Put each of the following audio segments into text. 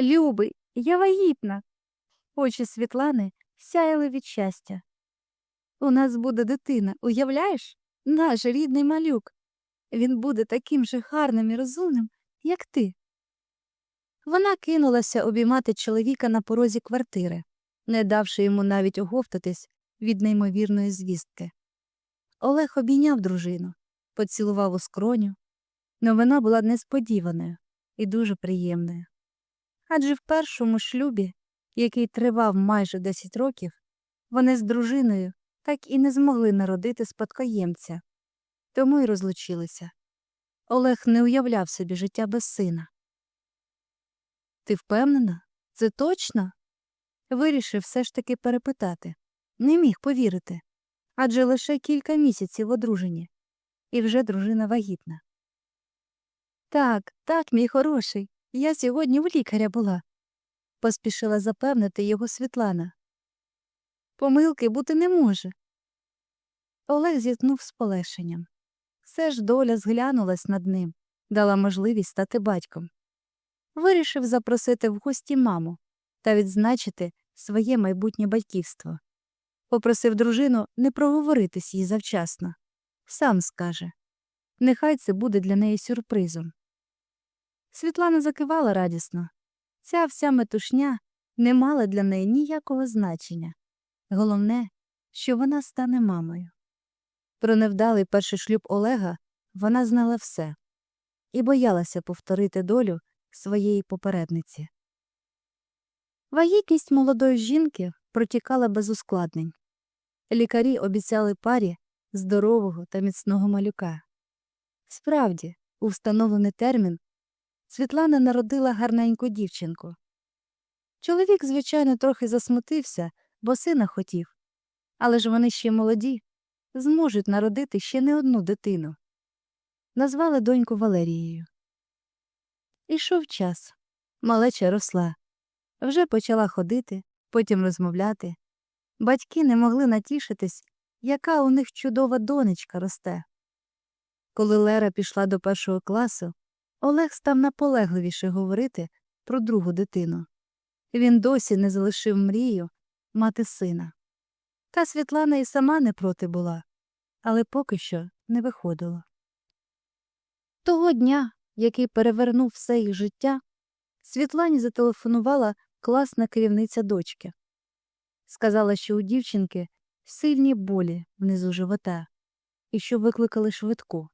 Любий, я вагітна. Очі Світлани сяяли від щастя. У нас буде дитина, уявляєш? Наш рідний малюк. Він буде таким же гарним і розумним, як ти. Вона кинулася обіймати чоловіка на порозі квартири, не давши йому навіть оговтатись від неймовірної звістки. Олег обійняв дружину, поцілував у скроню. Новина була несподіваною і дуже приємною. Адже в першому шлюбі, який тривав майже 10 років, вони з дружиною так і не змогли народити спадкоємця, тому й розлучилися. Олег не уявляв собі життя без сина. Ти впевнена? Це точно? Вирішив все ж таки перепитати. Не міг повірити. Адже лише кілька місяців одружені, і вже дружина вагітна. Так, так, мій хороший, я сьогодні у лікаря була, поспішила запевнити його Світлана. Помилки бути не може. Олег зіткнув з полегшенням. Все ж доля зглянулась над ним, дала можливість стати батьком. Вирішив запросити в гості маму та відзначити своє майбутнє батьківство. Попросив дружину не проговоритись їй завчасно. Сам скаже. Нехай це буде для неї сюрпризом. Світлана закивала радісно. Ця вся метушня не мала для неї ніякого значення. Головне, що вона стане мамою. Про невдалий перший шлюб Олега вона знала все і боялася повторити долю своєї попередниці. Вагітність молодої жінки протікала без ускладнень. Лікарі обіцяли парі здорового та міцного малюка. Справді, у встановлений термін Світлана народила гарненьку дівчинку. Чоловік, звичайно, трохи засмутився, бо сина хотів, але ж вони ще молоді, зможуть народити ще не одну дитину. Назвали доньку Валерією. Ішов час. Малеча росла. Вже почала ходити, потім розмовляти. Батьки не могли натішитись, яка у них чудова донечка росте. Коли Лера пішла до першого класу, Олег став наполегливіше говорити про другу дитину. Він досі не залишив мрію мати сина. Та Світлана і сама не проти була, але поки що не виходило. Того дня, який перевернув все їх життя, Світлані зателефонувала класна керівниця дочки. Сказала, що у дівчинки сильні болі внизу живота і що викликали швидку.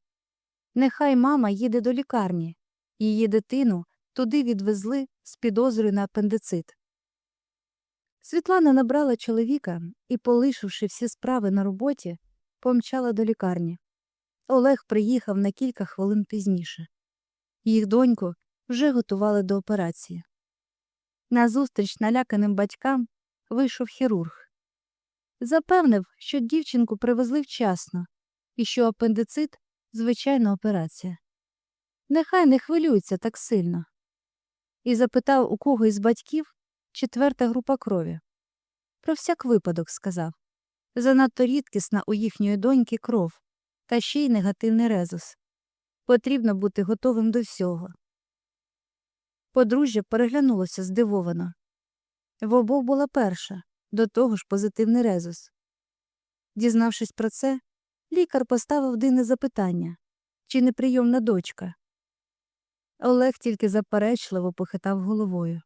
Нехай мама їде до лікарні, її дитину туди відвезли з підозрою на апендицит. Світлана набрала чоловіка і, полишивши всі справи на роботі, помчала до лікарні. Олег приїхав на кілька хвилин пізніше. Їх доньку вже готували до операції. Назустріч наляканим батькам вийшов хірург. Запевнив, що дівчинку привезли вчасно і що апендицит звичайна операція. Нехай не хвилюється так сильно. І запитав у кого із батьків четверта група крові. Про всяк випадок сказав занадто рідкісна у їхньої доньки кров, та ще й негативний резус. Потрібно бути готовим до всього. Подружжя переглянулося здивовано. В обох була перша, до того ж позитивний резус. Дізнавшись про це, лікар поставив дивне запитання чи неприйомна дочка. Олег тільки заперечливо похитав головою.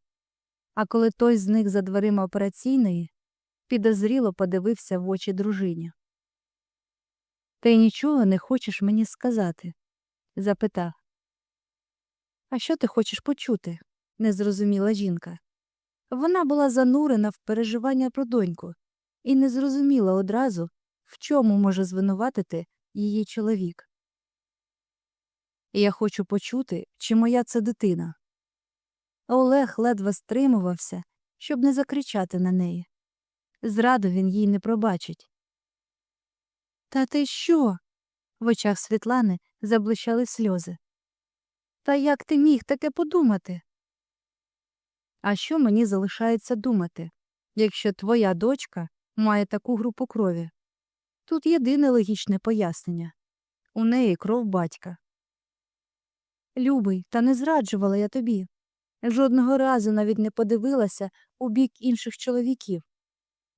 А коли той зник за дверима операційної, підозріло подивився в очі дружині. Ти нічого не хочеш мені сказати? запитав. А що ти хочеш почути? не зрозуміла жінка. Вона була занурена в переживання про доньку і не зрозуміла одразу, в чому може звинуватити її чоловік. Я хочу почути, чи моя це дитина. Олег ледве стримувався, щоб не закричати на неї. Зраду він їй не пробачить. Та ти що? В очах Світлани заблищали сльози. Та як ти міг таке подумати? А що мені залишається думати, якщо твоя дочка має таку групу крові? Тут єдине логічне пояснення у неї кров батька. Любий, та не зраджувала я тобі. Жодного разу навіть не подивилася у бік інших чоловіків.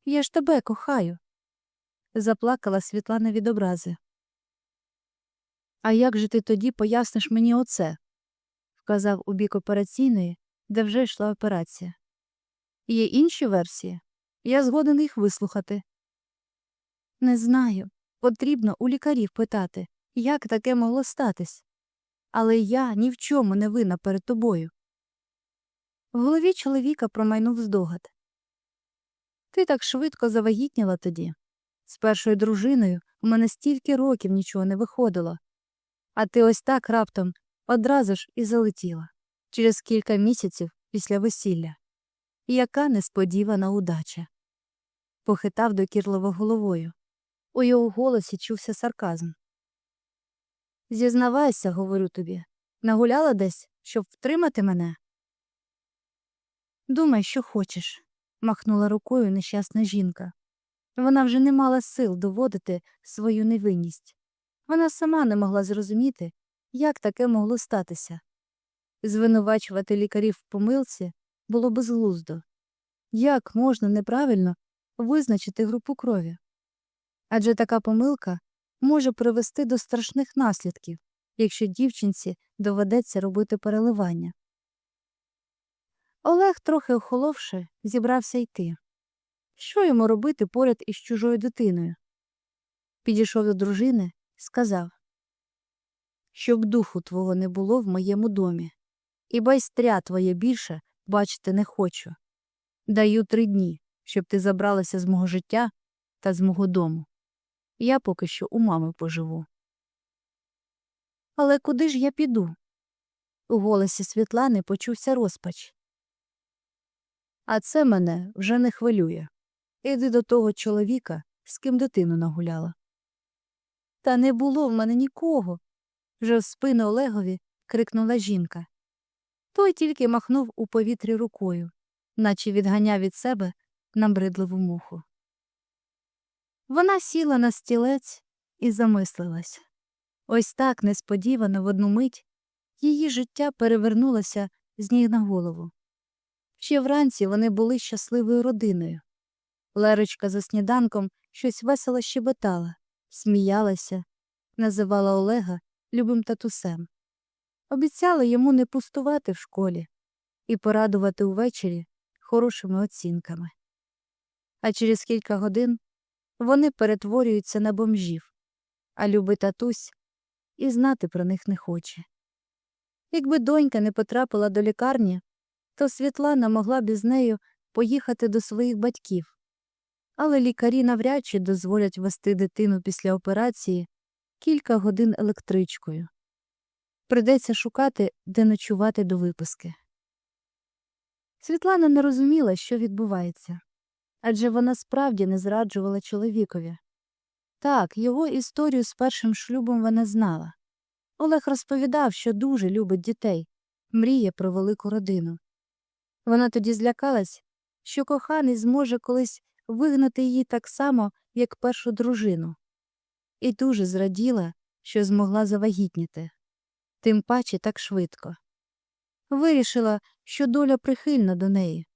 Я ж тебе кохаю. Заплакала Світлана від образи. А як же ти тоді поясниш мені оце? вказав у бік операційної, де вже йшла операція. Є інші версії. Я згоден їх вислухати. Не знаю. Потрібно у лікарів питати, як таке могло статись. Але я ні в чому не винна перед тобою. В голові чоловіка промайнув здогад. Ти так швидко завагітніла тоді. З першою дружиною у мене стільки років нічого не виходило. А ти ось так раптом одразу ж і залетіла через кілька місяців після весілля. Яка несподівана удача. Похитав докірливо головою. У його голосі чувся сарказм. Зізнавайся, говорю тобі, нагуляла десь, щоб втримати мене? Думай, що хочеш, махнула рукою нещасна жінка. Вона вже не мала сил доводити свою невинність. Вона сама не могла зрозуміти, як таке могло статися. Звинувачувати лікарів в помилці було безглуздо. Як можна неправильно визначити групу крові? Адже така помилка може привести до страшних наслідків, якщо дівчинці доведеться робити переливання. Олег, трохи охоловши, зібрався йти. Що йому робити поряд із чужою дитиною? Підійшов до дружини, сказав Щоб духу твого не було в моєму домі, і байстря твоє більше бачити не хочу. Даю три дні, щоб ти забралася з мого життя та з мого дому. Я поки що у мами поживу. Але куди ж я піду? У голосі Світлани почувся розпач. А це мене вже не хвилює. Іди до того чоловіка, з ким дитину нагуляла. Та не було в мене нікого. вже в спину Олегові крикнула жінка. Той тільки махнув у повітрі рукою, наче відганяв від себе набридливу муху. Вона сіла на стілець і замислилась. Ось так несподівано в одну мить її життя перевернулося з ніг на голову. Ще вранці вони були щасливою родиною. Лерочка за сніданком щось весело щебетала, сміялася, називала Олега любим татусем. Обіцяла йому не пустувати в школі і порадувати увечері хорошими оцінками. А через кілька годин вони перетворюються на бомжів, а любий татусь і знати про них не хоче. Якби донька не потрапила до лікарні, то Світлана могла б із нею поїхати до своїх батьків. Але лікарі навряд чи дозволять вести дитину після операції кілька годин електричкою. Придеться шукати, де ночувати до виписки. Світлана не розуміла, що відбувається адже вона справді не зраджувала чоловікові. Так, його історію з першим шлюбом вона знала. Олег розповідав, що дуже любить дітей, мріє про велику родину. Вона тоді злякалась, що коханий зможе колись вигнати її так само, як першу дружину, і дуже зраділа, що змогла завагітніти, тим паче так швидко. Вирішила, що доля прихильна до неї.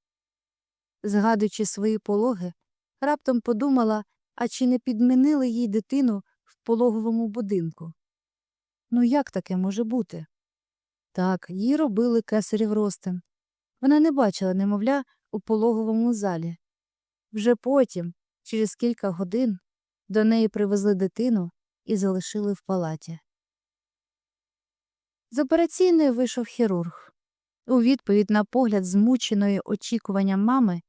Згадуючи свої пологи, раптом подумала, а чи не підмінили їй дитину в пологовому будинку. Ну як таке може бути? Так, їй робили кесарів ростин. Вона не бачила немовля у пологовому залі. Вже потім, через кілька годин, до неї привезли дитину і залишили в палаті. З операційної вийшов хірург. У відповідь на погляд змученої очікуванням мами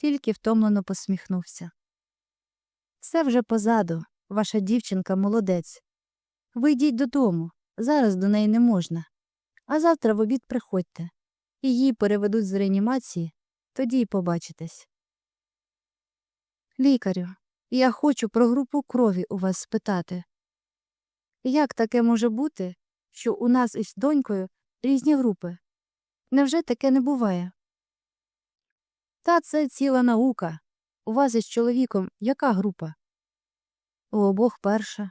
тільки втомлено посміхнувся. Все вже позаду, ваша дівчинка молодець. Ви йдіть додому, зараз до неї не можна. А завтра в обід приходьте. Її переведуть з реанімації, тоді й побачитесь. Лікарю, я хочу про групу крові у вас спитати. Як таке може бути, що у нас із донькою різні групи? Невже таке не буває? Та це ціла наука. У вас із чоловіком яка група? У обох перша.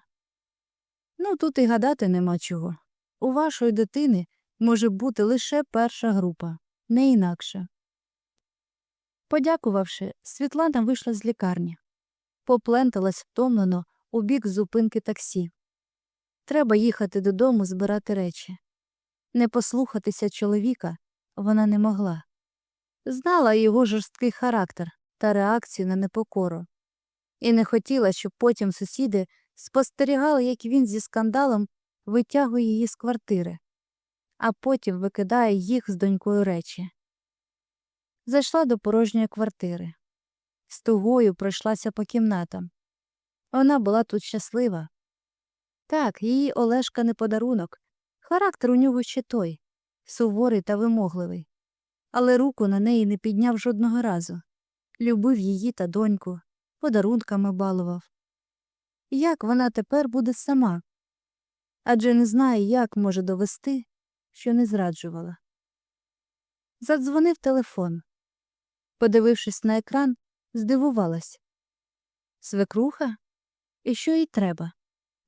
Ну, тут і гадати нема чого. У вашої дитини може бути лише перша група. не інакше. Подякувавши, Світлана вийшла з лікарні. Попленталась втомлено у бік зупинки таксі. Треба їхати додому збирати речі. Не послухатися чоловіка вона не могла. Знала його жорсткий характер та реакцію на непокору. І не хотіла, щоб потім сусіди спостерігали, як він зі скандалом витягує її з квартири, а потім викидає їх з донькою речі. Зайшла до порожньої квартири. З тугою пройшлася по кімнатам. Вона була тут щаслива. Так, її Олешка не подарунок. Характер у нього ще той суворий та вимогливий. Але руку на неї не підняв жодного разу. Любив її та доньку, подарунками балував. Як вона тепер буде сама? Адже не знає, як може довести, що не зраджувала. Задзвонив телефон. Подивившись на екран, здивувалась. Свекруха? І що їй треба?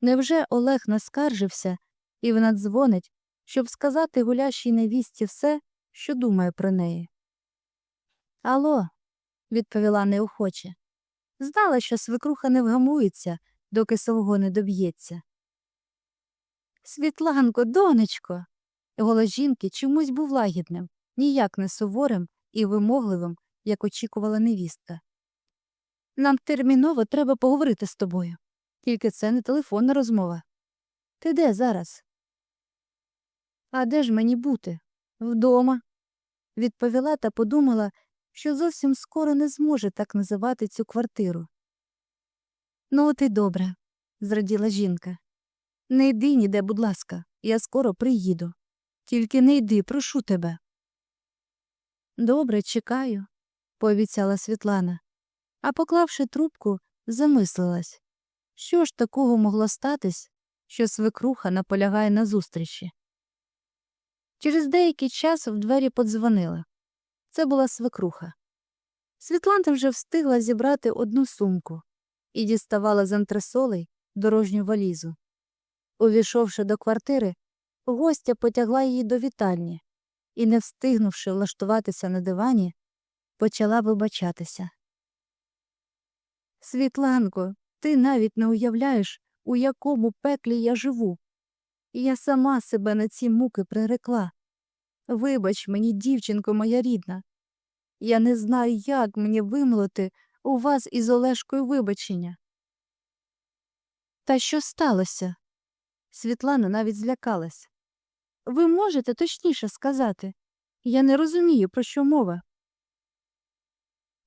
Невже Олег наскаржився, і вона дзвонить, щоб сказати гулящій невістці все, що думає про неї? Алло, відповіла неохоче. Знала, що свекруха не вгамується, доки свого не доб'ється. Світланко, донечко. Голос жінки чомусь був лагідним, ніяк не суворим і вимогливим, як очікувала невістка. Нам терміново треба поговорити з тобою. Тільки це не телефонна розмова. Ти де зараз? А де ж мені бути? Вдома. Відповіла та подумала, що зовсім скоро не зможе так називати цю квартиру. Ну, от і добре, зраділа жінка. Не йди ніде, будь ласка, я скоро приїду. Тільки не йди, прошу тебе. Добре, чекаю, пообіцяла Світлана, а поклавши трубку, замислилась. Що ж такого могло статись, що свекруха наполягає на зустрічі? Через деякий час в двері подзвонили. Це була свекруха. Світлана вже встигла зібрати одну сумку і діставала з антресолей дорожню валізу. Увійшовши до квартири, гостя потягла її до вітальні і, не встигнувши влаштуватися на дивані, почала вибачатися. Світланко, ти навіть не уявляєш, у якому пеклі я живу. Я сама себе на ці муки прирекла. Вибач мені, дівчинко моя рідна. Я не знаю, як мені вимолити у вас із Олешкою вибачення. Та що сталося? Світлана навіть злякалась. Ви можете точніше сказати? Я не розумію, про що мова.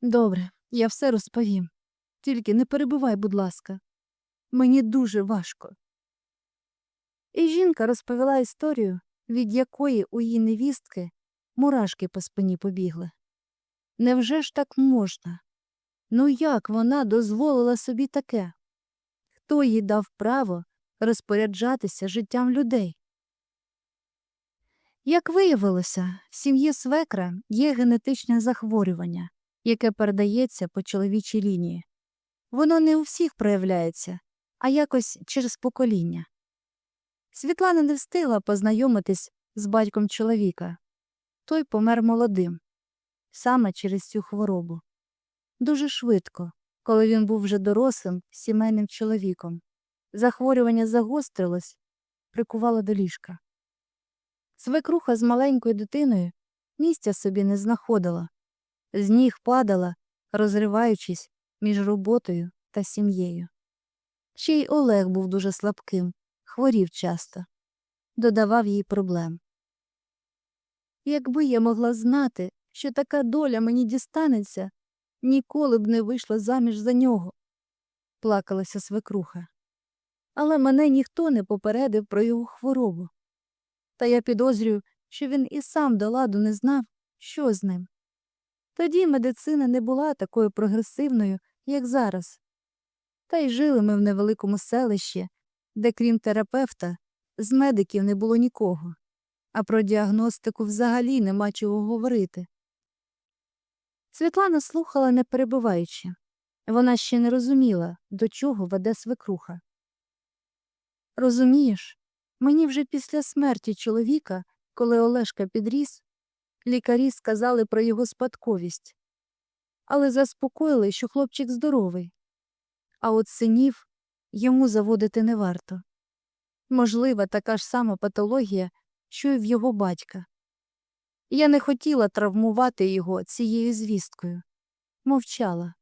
Добре, я все розповім. Тільки не перебивай, будь ласка. Мені дуже важко. І жінка розповіла історію, від якої у її невістки мурашки по спині побігли. Невже ж так можна? Ну як вона дозволила собі таке? Хто їй дав право розпоряджатися життям людей? Як виявилося, в сім'ї свекра є генетичне захворювання, яке передається по чоловічій лінії. Воно не у всіх проявляється, а якось через покоління. Світлана не встигла познайомитись з батьком чоловіка. Той помер молодим, саме через цю хворобу. Дуже швидко, коли він був вже дорослим сімейним чоловіком. Захворювання загострилось, прикувало до ліжка. Свекруха з маленькою дитиною місця собі не знаходила, з ніг падала, розриваючись між роботою та сім'єю. Ще й Олег був дуже слабким, хворів часто, додавав їй проблем. Якби я могла знати, що така доля мені дістанеться, ніколи б не вийшла заміж за нього, плакалася свекруха. Але мене ніхто не попередив про його хворобу. Та я підозрюю, що він і сам до ладу не знав, що з ним. Тоді медицина не була такою прогресивною, як зараз. Та й жили ми в невеликому селищі, де, крім терапевта, з медиків не було нікого, а про діагностику взагалі нема чого говорити. Світлана слухала, не перебиваючи. Вона ще не розуміла, до чого веде свекруха. Розумієш, мені вже після смерті чоловіка, коли Олешка підріс, Лікарі сказали про його спадковість, але заспокоїли, що хлопчик здоровий. А от синів йому заводити не варто. Можлива така ж сама патологія, що й в його батька. Я не хотіла травмувати його цією звісткою. Мовчала.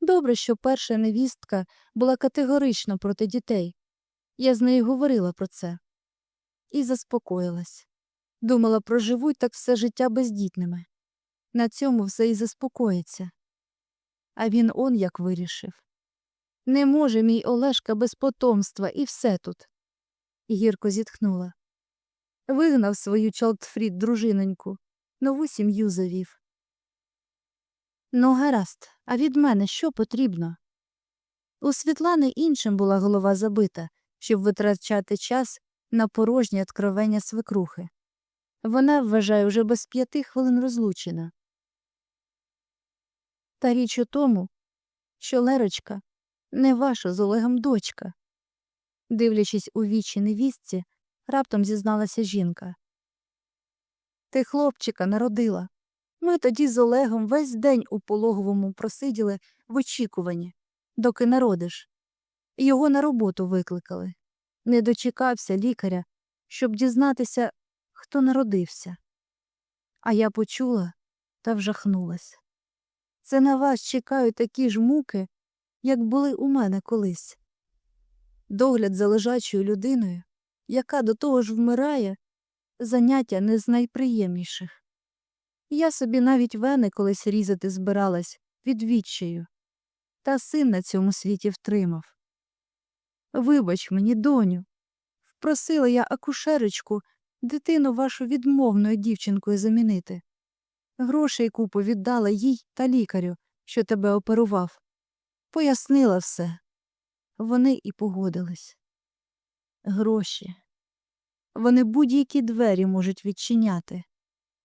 Добре, що перша невістка була категорично проти дітей. Я з нею говорила про це. І заспокоїлась. Думала, проживуть так все життя бездітними. На цьому все і заспокоїться. А він он як вирішив. Не може мій Олешка без потомства, і все тут. Гірко зітхнула. Вигнав свою Чалтфрід дружиноньку, нову сім'ю завів. Ну, гаразд, а від мене що потрібно? У Світлани іншим була голова забита, щоб витрачати час на порожні откровення свекрухи. Вона, вважає, вже без п'яти хвилин розлучена. Та річ у тому, що Лерочка не ваша з Олегом дочка. Дивлячись у вічі невістці, раптом зізналася жінка. Ти хлопчика народила. Ми тоді з Олегом весь день у пологовому просиділи в очікуванні, доки народиш. Його на роботу викликали. Не дочекався лікаря, щоб дізнатися, хто народився. А я почула та вжахнулась. Це на вас чекають такі ж муки, як були у мене колись. Догляд за лежачою людиною, яка до того ж вмирає, заняття не з найприємніших. Я собі навіть вени колись різати збиралась від відчаю, та син на цьому світі втримав. Вибач мені, доню, впросила я акушерочку дитину вашу відмовною дівчинкою замінити. Грошей купу віддала їй та лікарю, що тебе оперував. Пояснила все. Вони і погодились. Гроші. Вони будь-які двері можуть відчиняти.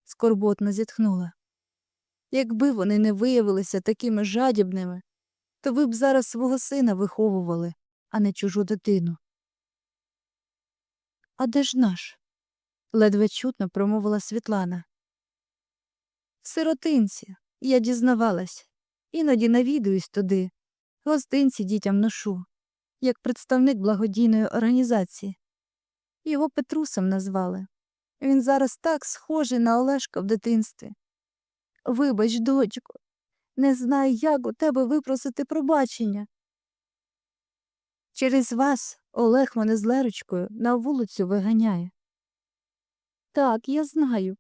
Скорботно зітхнула. Якби вони не виявилися такими жадібними, то ви б зараз свого сина виховували, а не чужу дитину. А де ж наш? ледве чутно промовила Світлана. В сиротинці, я дізнавалась, іноді навідуюсь туди, гостинці дітям ношу, як представник благодійної організації. Його Петрусом назвали. Він зараз так схожий на Олешка в дитинстві. Вибач, дочко, не знаю, як у тебе випросити пробачення. Через вас Олег мене з Лерочкою на вулицю виганяє. Так, я знаю.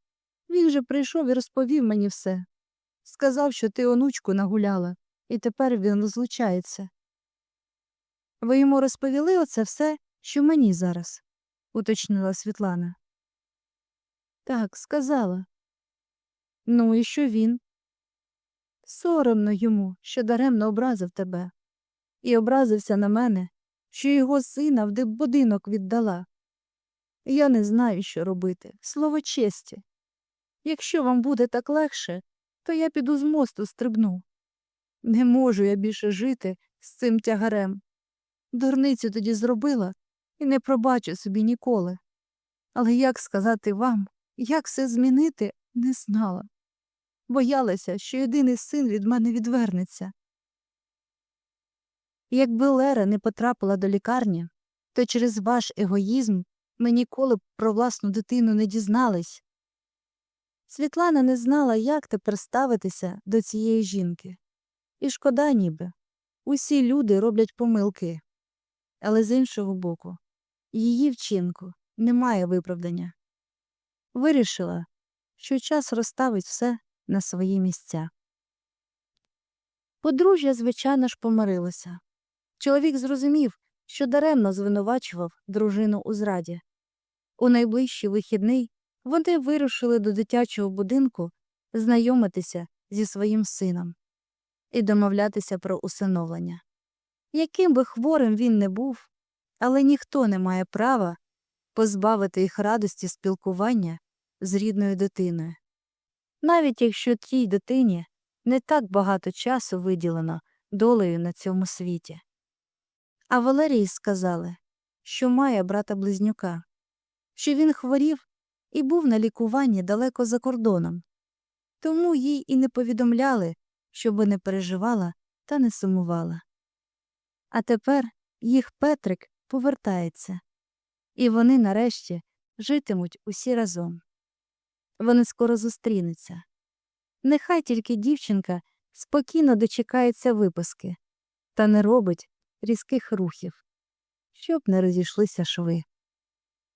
Він же прийшов і розповів мені все. Сказав, що ти онучку нагуляла, і тепер він розлучається. Ви йому розповіли оце все, що мені зараз, уточнила Світлана. Так, сказала. Ну, і що він? Соромно йому, що даремно образив тебе, і образився на мене, що його сина в будинок віддала. Я не знаю, що робити. Слово честі. Якщо вам буде так легше, то я піду з мосту стрибну. Не можу я більше жити з цим тягарем. Дурницю тоді зробила і не пробачу собі ніколи. Але як сказати вам, як все змінити, не знала. Боялася, що єдиний син від мене відвернеться. Якби Лера не потрапила до лікарні, то через ваш егоїзм ми ніколи б про власну дитину не дізнались. Світлана не знала, як тепер ставитися до цієї жінки. І шкода ніби. Усі люди роблять помилки. Але з іншого боку, її вчинку немає виправдання. Вирішила, що час розставить все на свої місця. Подружжя, звичайно ж, помирилося. Чоловік зрозумів, що даремно звинувачував дружину у зраді. У найближчий вихідний вони вирушили до дитячого будинку знайомитися зі своїм сином і домовлятися про усиновлення. Яким би хворим він не був, але ніхто не має права позбавити їх радості спілкування з рідною дитиною. Навіть якщо тій дитині не так багато часу виділено долею на цьому світі. А Валерії сказали, що має брата близнюка, що він хворів і був на лікуванні далеко за кордоном. Тому їй і не повідомляли, щоби не переживала та не сумувала. А тепер їх Петрик повертається, і вони нарешті житимуть усі разом. Вони скоро зустрінуться. Нехай тільки дівчинка спокійно дочекається виписки та не робить різких рухів, щоб не розійшлися шви.